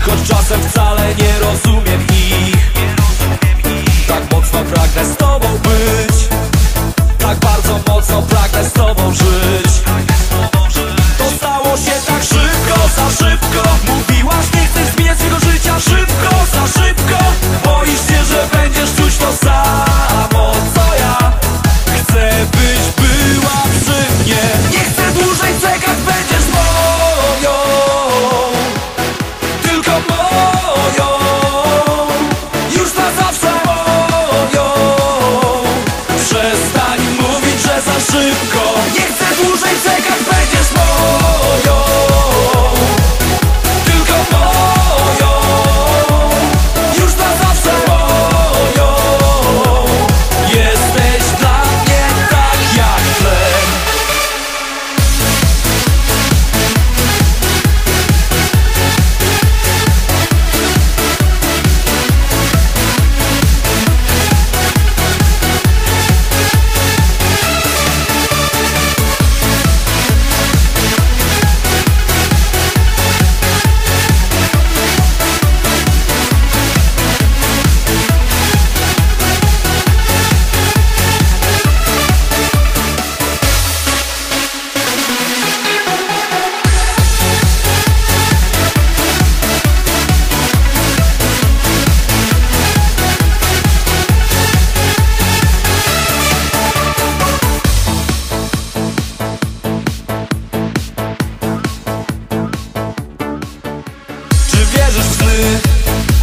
Choć czasem wcale nie rozumiem ich. Tak mocno pragnę z tobą być Tak bardzo mocno pragnę z tobą żyć. za szybko. Mówi режешь сны.